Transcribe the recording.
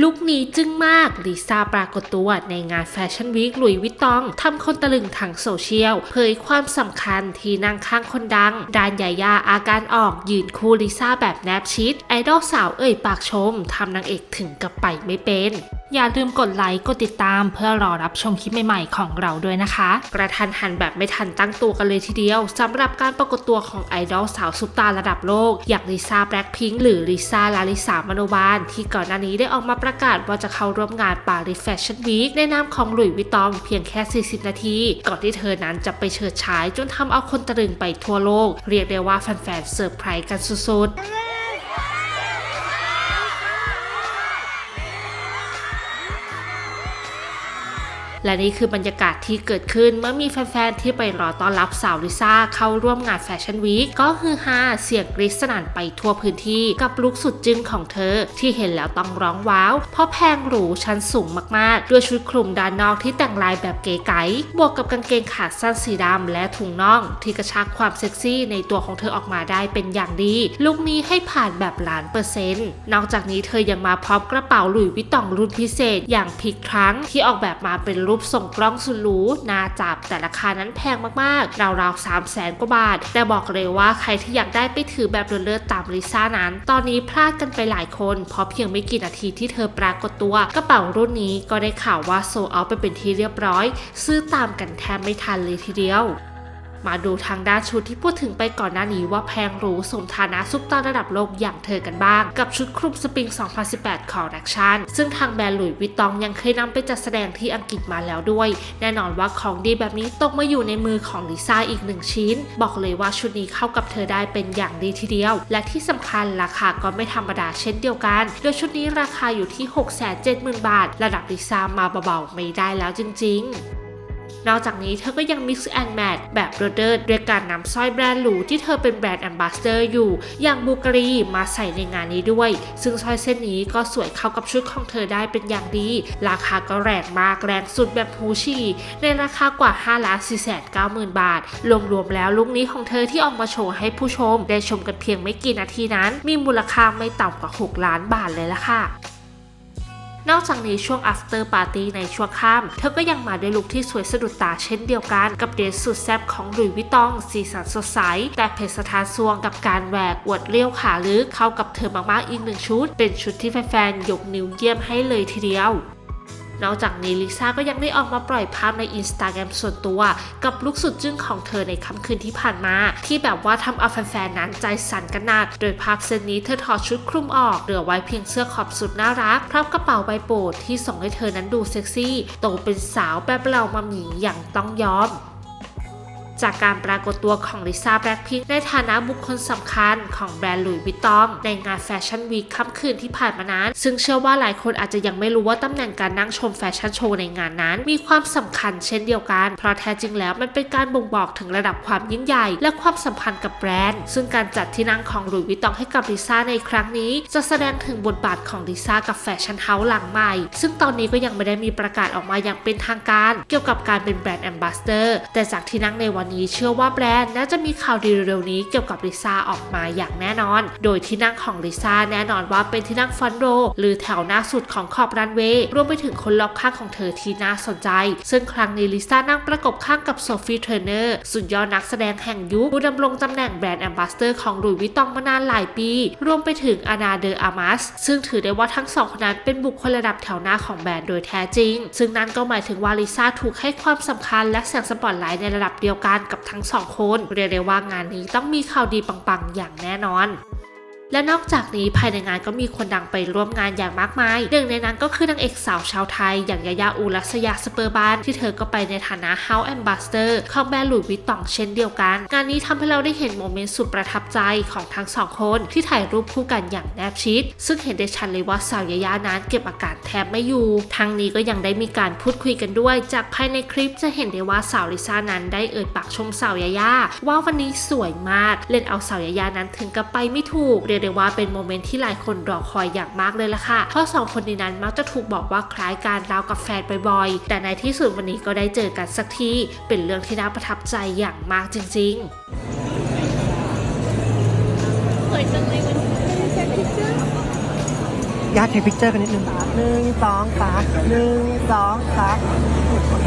ลุคนี้จึ้งมากลิซ่าปรากฏตัวในงานแฟชั่นวีคหลุยวิตตองทำคนตะลึงทางโซเชียล เผยความสำคัญที่นั่งข้างคนดัง ดานยายาอาการออกยืนคู่ลิซ่าแบบแนบชิด ไอดอลสาวเอ่ยปากชมทำนางเอกถึงกับไปไม่เป็น อย่าลืมกดไลค์ กดติดตามเพื่อรอรับชมคลิปใหม่ๆ ของเราด้วยนะคะ กระทันหันแบบไม่ทันตั้งตัวกันเลยทีเดียวสำหรับการปรากฏตัวของไอดอลสาวซุปตาระดับโลก อย่างลิซ่าแบล็คพิงค์หรือลิซ่าลาลิสามโนบาล ที่ก่อนหน้านี้ได้ออกมาประกาศว่าจะเข้าร่วมงานปารีสแฟชั่นวีคในนามของหลุยส์วิตตองเพียงแค่ 40 นาที ก่อนที่เธอนั้นจะไปเฉิดฉายจนทำเอาคนตะลึงไปทั่วโลก เรียกได้ว่าแฟนๆเซอร์ไพรส์กันสุดๆ และนี่คือบรรยากาศที่เกิดขึ้นเมื่อมีแฟนๆที่ไปรอต้อนรับสาวลิซ่าเข้าร่วมงานแฟชั่นวีคก็คือฮาเสียงกรี๊ดสนั่นไปทั่วพื้นที่กับลุคสุดจึ้งของเธอ ที่เห็นแล้วต้องร้องว้าว เพราะแพงหรูชั้นสูงมากๆ ด้วยชุดคลุมด้านนอกที่แต่งลายแบบเก๋ไก๋บวกกับกางเกงขาสั้นสีดำและถุงน่อง ที่กระชักความเซ็กซี่ในตัวของเธอออกมาได้เป็นอย่างดี ลุคนี้ให้ผ่านแบบล้านเปอร์เซ็นต์นอกจากนี้เธอยังมาพร้อมกระเป๋าหลุยวิตตองรุ่นพิเศษ อย่างพิกทรังที่ออกแบบมาเป็นรูปส่งกล้องสุดหรูน่าจับแต่ราคานั้นแพงมากๆ ราวๆ3 0 0แสนกว่าบาท แต่บอกเลยว่าใครที่อยากได้ไปถือแบบเลิศๆตามลิซ่านั้น ตอนนี้พลาดกันไปหลายคน เพราะเพียงไม่กี่นาทีที่เธอปรากฏตัว กระเป๋ารุ่นนี้ก็ได้ข่าวว่าโซเอาไปเป็นที่เรียบร้อย ซื้อตามกันแทบไม่ทันเลยทีเดียว มาดูทางด้านชุดที่พูดถึงไปก่อนหน้านี้ว่าแพงหรูสมฐานะซุปตาระดับโลกอย่างเธอกันบ้าง กับชุดคลุมสปริง 2018ของดักชันซึ่งทางแบรนด์หลุยส์วิตตองยังเคยนำไปจัดแสดงที่อังกฤษมาแล้วด้วย แน่นอนว่าของดีแบบนี้ตกมาอยู่ในมือของลิซ่าอีกหนึ่งชิ้น บอกเลยว่าชุดนี้เข้ากับเธอได้เป็นอย่างดีทีเดียว และที่สำคัญราคาก็ไม่ธรรมดาเช่นเดียวกัน โดยชุดนี้ราคาอยู่ที่ 670,000 บาท ระดับลิซ่ามาเบาๆไม่ได้แล้วจริง ๆ นอกจากนี้เธอก็ยัง mix and match แบบโรเดอร์ด้วยการนำสร้อยแบรนด์หรูที่เธอเป็นแบรนด์แอมบาสเดอร์อยู่ อย่างบูการีมาใส่ในงานนี้ด้วย ซึ่งสร้อยเส้นนี้ก็สวยเข้ากับชุดของเธอได้เป็นอย่างดี ราคาก็แรงมากแรงสุดแบบฮูชีในราคากว่า5ล้าน4 9 0 0 0 0บาท รวมๆแล้วลุคนี้ของเธอที่ออกมาโชว์ให้ผู้ชม ได้ชมกันเพียงไม่กี่นาทีนั้น มีมูลค่าไม่ต่ำกว่า 6 ล้านบาทเลยละค่ะ นอกจากนี้ช่วง after party ในช่วงค่ำเธอก็ยังมาด้วยลุคที่สวยสะดุดตาเช่นเดียวกัน กับเดรสสุดแซ่บของหลุยวิตตอง สีสันสดใส แต่เพชรสถานซวงกับการแหวกอวดเลี้ยวขาลึกเข้ากับเธอมากๆอีกหนึ่งชุด เป็นชุดที่แฟนๆยกนิ้วเยี่ยมให้เลยทีเดียว นอกจากนี้ลิซ่าก็ยังได้ออกมาปล่อยภาพในอินสตาแกรมส่วนตัว กับลุคสุดจึ้งของเธอในค่ำคืนที่ผ่านมา ที่แบบว่าทำเอาแฟนๆนั้นใจสั่นกันหนัก โดยภาพเซตนี้เธอถอดชุดคลุมออก เหลือไว้เพียงเสื้อขอบสุดน่ารักพร้อมกระเป๋าใบโปรดที่ส่งให้เธอนั้นดูเซ็กซี่ โตเป็นสาวแบบเรามาหมีอย่างต้องยอม จากการปรากฏตัวของลิซ่าแบล็คพิงในฐานะบุคคลสำคัญของแบรนด์หลุยส์วิตตองในงานแฟชั่นวีคค่ำคืนที่ผ่านมานั้น ซึ่งเชื่อว่าหลายคนอาจจะยังไม่รู้ว่าตำแหน่งการนั่งชมแฟชั่นโชว์ในงานนั้น มีความสำคัญเช่นเดียวกัน เพราะแท้จริงแล้วมันเป็นการบ่งบอกถึงระดับความยิ่งใหญ่ และความสัมพันธ์กับแบรนด์ ซึ่งการจัดที่นั่งของหลุยส์วิตตองให้กับลิซ่าในครั้งนี้ จะแสดงถึงบทบาทของลิซ่ากับแฟชั่นเฮาส์หลังใหม่ ซึ่งตอนนี้ก็ยังไม่ได้มีประกาศออกมาอย่างเป็นทางการ เกี่ยวกับการเป็นแบรนด์แอมบาสเดอร์แต่จากที่นั่งในวันนี้เชื่อว่าแบรนด์น่าจะมีข่าวดีเร็วๆนี้เกี่ยวกับลิซ่าออกมาอย่างแน่นอน โดยที่นั่งของลิซ่าแน่นอนว่าเป็นที่นั่งฟอนโรหรือแถวหน้าสุดของขอบรันเวย์รวมไปถึงคนรอบข้างของเธอที่น่าสนใจ ซึ่งครั้งนี้ลิซ่านั่งประกบข้างกับโซฟีเทรนเนอร์สุดยอดนักแสดงแห่งยุคผู้ดำรงตำแหน่งแบรนด์แอมบาสเดอร์ของหลุยส์วิตตองมานานหลายปี รวมไปถึงอานาเดออามัสซึ่งถือได้ว่าทั้งสองคนนั้นเป็นบุคคลระดับแถวหน้าของแบรนด์โดยแท้จริง ซึ่งนั่นก็หมายถึงว่าลิซ่าถูกให้ความสำคัญและแสงสปอตไลท์ในระดับเดียวกันกับทั้งสองคนเรียกได้ว่างานนี้ต้องมีข่าวดีปังๆ อย่างแน่นอน และนอกจากนี้ภายในงานก็มีคนดังไปร่วมงานอย่างมากมาย หนึ่งในนั้นก็คือนางเอกสาวชาวไทย อย่างยายาอูรัสยาสเปอร์บานที่เธอก็ไปในฐานะ House Ambassador ของแบรนด์หลุยส์วิตตองเช่นเดียวกัน งานนี้ทำให้เราได้เห็นโมเมนต์สุดประทับใจของทั้งสองคนที่ถ่ายรูปคู่กันอย่างแนบชิด ซึ่งเห็นได้ชัดเลยว่าสาวยายานั้นเก็บอาการแทบไม่อยู่ ทั้งนี้ก็ยังได้มีการพูดคุยกันด้วย จากภายในคลิปจะเห็นได้ว่าสาวลิซ่านั้นได้เอ่ยปากชมสาวยายาว่าวันนี้สวยมาก เล่นเอาสาวยายานั้นถึงกับไปไม่ถูกเรียกได้ว่าเป็นโมเมนต์ที่หลายคนรอคอยอย่างมากเลยล่ะค่ะ เพราะสองคนนี้นั้นมักจะถูกบอกว่าคล้ายการราวกับแฟนบ่อยๆ แต่ในที่สุดวันนี้ก็ได้เจอกันสักที เป็นเรื่องที่น่าประทับใจอย่างมากจริงๆสวยจังเลยวันนี้แซนพิเจอร์ญาติเทคพิกเจอร์กันนิดนึงหนึ่งสองสามหนึ่งสองสามโอเค